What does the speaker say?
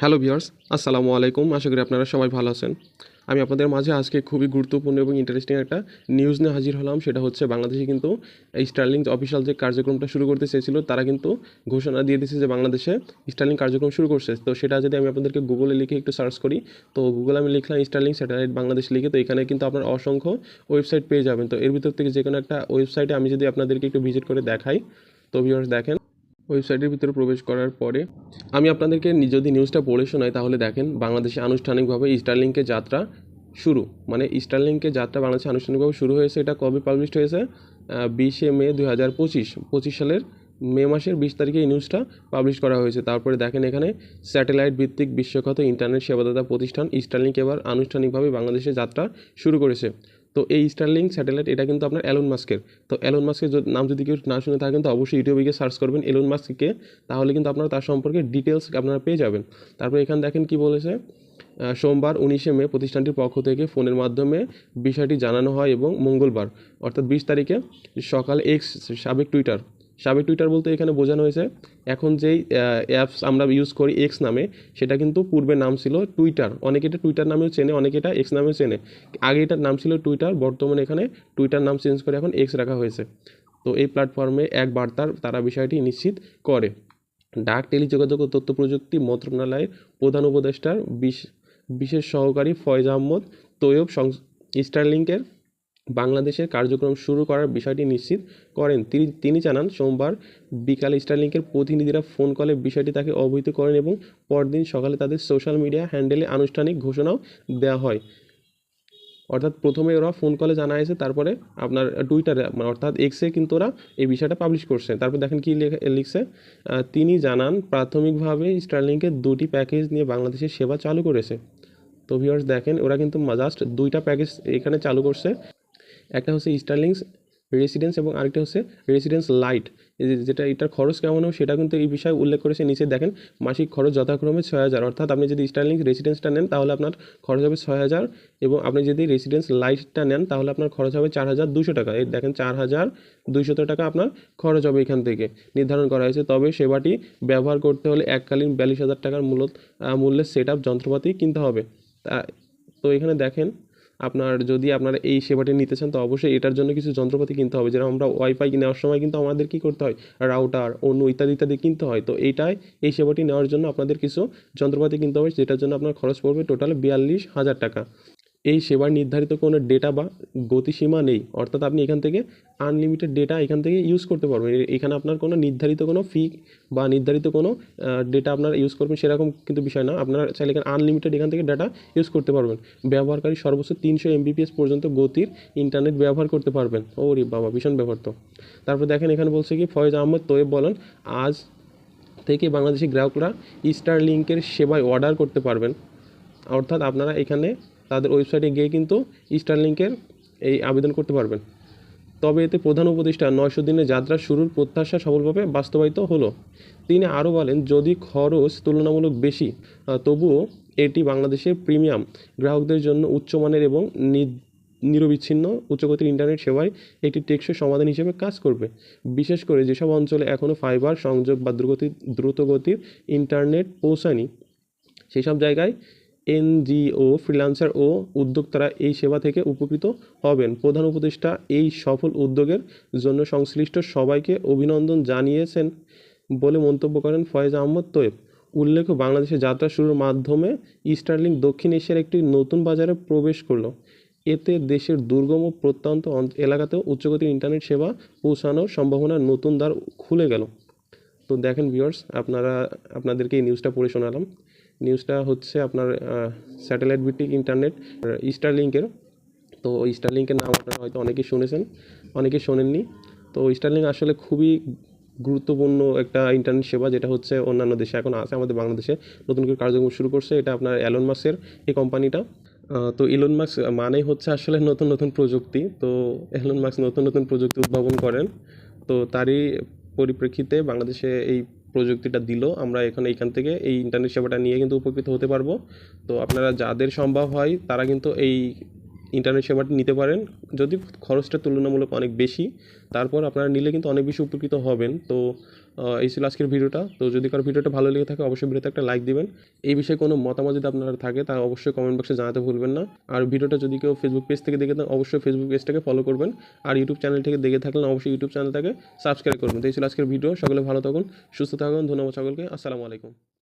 Hello viewers, আসসালামু আলাইকুম। আশা করি আপনারা সবাই ভালো আছেন। আমি আপনাদের মাঝে আজকে খুবই গুরুত্বপূর্ণ এবং ইন্টারেস্টিং একটা নিউজ নিয়ে হাজির হলাম। সেটা হচ্ছে বাংলাদেশে কিন্তু এই স্টার্লিং অফিসিয়াল যে কার্যক্রমটা শুরু করতে চেয়েছিল, তারা কিন্তু ঘোষণা দিয়ে দিয়েছে যে বাংলাদেশে স্টার্লিং কার্যক্রম শুরু করছে। তো সেটা যদি আমি আপনাদেরকে গুগলে লিখে একটু সার্চ করি, তো গুগলে আমি লিখলাম স্টার্লিং স্যাটেলাইট বাংলাদেশ লিখে, তো এখানে কিন্তু আপনার অসংখ্য ওয়েবসাইট পেয়ে যাবেন। তো এর ভিতর থেকে যে কোনো একটা ওয়েবসাইটে আমি যদি আপনাদেরকে একটু ভিজিট করে দেখাই, তো ভিউয়ার্স দেখেন। ওয়েবসাইটের ভিতরে প্রবেশ করার পরে আমি আপনাদেরকে যদি নিউজটা পড়ে শোনাই, তাহলে দেখেন বাংলাদেশে আনুষ্ঠানিকভাবে স্টারলিংকের যাত্রা শুরু। মানে স্টারলিংকের যাত্রা বাংলাদেশে আনুষ্ঠানিকভাবে শুরু হয়েছে, এটা কবে পাবলিশ হয়েছে? বিশে মে দুই হাজার পঁচিশ পঁচিশ সালের মে মাসের বিশ তারিখে এই নিউজটা পাবলিশ করা হয়েছে। তারপরে দেখেন এখানে স্যাটেলাইট ভিত্তিক বিশ্বখ্যাত ইন্টারনেট সেবাদাতা প্রতিষ্ঠান স্টারলিংক এবার আনুষ্ঠানিকভাবে বাংলাদেশে যাত্রা শুরু করেছে। তো এই স্টারলিং স্যাটেলাইট এটা কিন্তু আপনার অ্যালন মাস্কের তো অ্যালন মাস্কের নাম যদি কেউ না শুনে থাকেন, তো অবশ্যই ইউটিউবে গিয়ে সার্চ করবেন এলন মাস্ককে তাহলে কিন্তু আপনারা তার সম্পর্কে ডিটেলস আপনারা পেয়ে যাবেন। তারপর এখানে দেখেন কি বলেছে সোমবার উনিশে মে প্রতিষ্ঠানটির পক্ষ থেকে ফোনের মাধ্যমে বিষয়টি জানানো হয় এবং মঙ্গলবার, অর্থাৎ বিশ তারিখে সকাল এক্স সাবেক টুইটার সাবেক টুইটার বলতে এখানে বোঝানো হয়েছে, এখন যেই অ্যাপস আমরা ইউজ করি এক্স নামে, সেটা কিন্তু পূর্বে নাম ছিল টুইটার অনেকে এটা টুইটার নামেও চেনে, অনেকে এটা এক্স নামেও চেনে। আগে এটার নাম ছিল টুইটার বর্তমানে এখানে টুইটার নাম চেঞ্জ করে এখন এক্স রাখা হয়েছে। তো এই প্ল্যাটফর্মে এক বার্তার তারা বিষয়টি নিশ্চিত করে। ডাক, টেলিযোগাযোগ ও তথ্য প্রযুক্তি মন্ত্রণালয়ের প্রধান উপদেষ্টার বিশ- বিশেষ সহকারী ফয়েজ আহমদ তৈয়ব স্টারলিংকের বাংলাদেশের কার্যক্রম শুরু করার বিষয়টি নিশ্চিত করেন। তিনি তিনি জানান, সোমবার বিকালে স্টারলিংকের প্রতিনিধিরা ফোন কলে বিষয়টি তাকে অবহিত করেন এবং পরদিন সকালে তাদের সোশ্যাল মিডিয়া হ্যান্ডেলে আনুষ্ঠানিক ঘোষণাও দেওয়া হয়। অর্থাৎ প্রথমে ওরা ফোন কলে জানা হয়েছে তারপরে আপনার টুইটারে মানে অর্থাৎ এক্সে কিন্তু ওরা এই বিষয়টা পাবলিশ করছে। তারপর দেখেন কি লেখা- লিখছে তিনি জানান, প্রাথমিকভাবে স্টারলিংকের দুটি প্যাকেজ নিয়ে বাংলাদেশের সেবা চালু করেছে। তো ভিউয়ার্স দেখেন, ওরা কিন্তু জাস্ট দুইটা প্যাকেজ এখানে চালু করছে। একটা হচ্ছে স্টারলিংস রেসিডেন্স এবং আরেকটা হচ্ছে রেসিডেন্স লাইট যেটা এটার খরচ কেমন হবে সেটা কিন্তু এই বিষয়ে উল্লেখ করেছে নিচে দেখেন, মাসিক খরচ যথাক্রমে ছয় হাজার। অর্থাৎ আপনি যদি স্টারলিংস রেসিডেন্সটা নেন তাহলে আপনার খরচ হবে ছয় হাজার এবং আপনি যদি রেসিডেন্স লাইটটা নেন তাহলে আপনার খরচ হবে চার হাজার দুশো টাকা। এই দেখেন চার হাজার দুইশত টাকা আপনার খরচ হবে এখান থেকে নির্ধারণ করা হয়েছে। তবে সেবাটি ব্যবহার করতে হলে এককালীন বিয়াল্লিশ হাজার টাকার মূল্য মূল্যের সেট আপ যন্ত্রপাতি কিনতে হবে। তা তো এখানে দেখেন আপনার যদি আপনারা এই সেবাটি নিতে চান, তো অবশ্যই এটার জন্য কিছু যন্ত্রপাতি কিনতে হবে। যেরকম আমরা ওয়াইফাই নেওয়ার সময় কিন্তু আমাদের কি করতে হয়? রাউটার অন্য ইত্যাদি ইত্যাদি কিনতে হয়। তো এইটাই এই সেবাটি নেওয়ার জন্য আপনাদের কিছু যন্ত্রপাতি কিনতে হবে, যেটার জন্য আপনার খরচ পড়বে টোটাল বিয়াল্লিশ হাজার টাকা। এই সেবার নির্ধারিত কোনো ডেটা বা গতিসীমা নেই। অর্থাৎ আপনি এখান থেকে আনলিমিটেড ডেটা এখান থেকে ইউজ করতে পারবেন। এখানে আপনার কোনো নির্ধারিত কোনো ফি বা নির্ধারিত কোনো ডেটা আপনারা ইউজ করবেন সেরকম কিন্তু বিষয় না। আপনারা চাইলে এখানে আনলিমিটেড এখান থেকে ডেটা ইউজ করতে পারবেন। ব্যবহারকারী সর্বোচ্চ তিনশো এমবিপিএস পর্যন্ত গতির ইন্টারনেট ব্যবহার করতে পারবেন। ওরে বাবা, ভীষণ ব্যবহার তো। তারপর দেখেন এখানে বলছে কি, ফয়েজ আহমদ তোয়েব বলেন, আজ থেকে বাংলাদেশি গ্রাহকরা স্টার লিঙ্কের সেবায় অর্ডার করতে পারবেন। অর্থাৎ আপনারা এখানে তাদের ওয়েবসাইটে গিয়ে কিন্তু স্টার লিঙ্কের এই আবেদন করতে পারবেন। তবে এতে প্রধান উপদেষ্টা নয়শো দিনের যাত্রা শুরুর প্রত্যাশা সফলভাবে বাস্তবায়িত হলো। তিনি আরও বলেন, যদি খরচ তুলনামূলক বেশি তবুও এটি বাংলাদেশের প্রিমিয়াম। গ্রাহকদের জন্য উচ্চমানের এবং নিরবিচ্ছিন্ন উচ্চগতির ইন্টারনেট সেবায় একটি টেকসই সমাধান হিসেবে কাজ করবে। বিশেষ করে যেসব অঞ্চলে এখনও ফাইবার সংযোগ বা দ্রুতগতির দ্রুতগতির ইন্টারনেট পৌঁছায়নি সেই সব জায়গায় এনজিও, ফ্রিল্যান্সার ও উদ্যোক্তারা এই সেবা থেকে উপকৃত হবেন। প্রধান উপদেষ্টা এই সফল উদ্যোগের জন্য সংশ্লিষ্ট সবাইকে অভিনন্দন জানিয়েছেন বলে মন্তব্য করেন ফয়েজ আহমদ তোয়েব। উল্লেখ্য, বাংলাদেশে যাত্রা শুরুর মাধ্যমে স্টারলিং দক্ষিণ এশিয়ার একটি নতুন বাজারে প্রবেশ করল। এতে দেশের দুর্গম ও প্রত্যন্ত এলাকাতেও উচ্চগতির ইন্টারনেট সেবা পৌঁছানোর সম্ভাবনার নতুন দ্বার খুলে গেল। তো দেখেন ভিউয়ার্স আপনারা, আপনাদেরকে এই নিউজটা পড়ে শোনালাম। নিউজটা হচ্ছে আপনার স্যাটেলাইট ভিত্তিক ইন্টারনেট স্টারলিংকের তো স্টারলিংকের নাম আপনারা হয়তো অনেকেই শুনেছেন, অনেকেই শোনেননি। তো স্টারলিংক আসলে খুবই গুরুত্বপূর্ণ একটা ইন্টারনেট সেবা, যেটা হচ্ছে অন্যান্য দেশে এখন আছে, আমাদের বাংলাদেশে নতুন করে কার্যক্রম শুরু করছে। এটা আপনার অ্যালন মাসের এই কোম্পানিটা তো ইলন মার্কস মানেই হচ্ছে আসলে নতুন নতুন প্রযুক্তি। তো এলন মার্কস নতুন নতুন প্রযুক্তি উদ্ভাবন করেন। তো তারই পরিপ্রেক্ষিতে বাংলাদেশে এই প্রযুক্তিটা দিল। আমরা এখন এইখান থেকে এই ইন্টারনেট সেবাটা নিয়ে কিন্তু উপকৃত হতে পারব। তো আপনারা যাদের সম্ভব হয়, তারা কিন্তু এই ইন্টারনেট সেবাটি নিতে পারেন। যদি খরচটা তুলনামূলক অনেক বেশি, তারপর আপনারা নিলে কিন্তু অনেক বেশি উপকৃত হবেন। তো এই ছিল আজকের ভিডিওটা। তো যদি কারও ভিডিওটা ভালো লেগে থাকে, অবশ্যই ভিডিওতে একটা লাইক দিবেন। এই বিষয়ে কোনো মতামত যদি আপনার থাকে, তা অবশ্যই কমেন্ট বক্সে জানাতে ভুলবেন না। আর ভিডিওটা যদি কেউ ফেসবুক পেজ থেকে দেখে থাকেন, অবশ্যই ফেসবুক পেজটাকে ফলো করবেন। আর ইউটিউব চ্যানেল থেকে দেখে থাকলে অবশ্যই ইউটিউব চ্যানেলটাকে সাবস্ক্রাইব করবেন। তো এই ছিল আজকের ভিডিও। সকলে ভালো থাকুন, সুস্থ থাকুন। ধন্যবাদ সকলকে। আসসালামু আলাইকুম।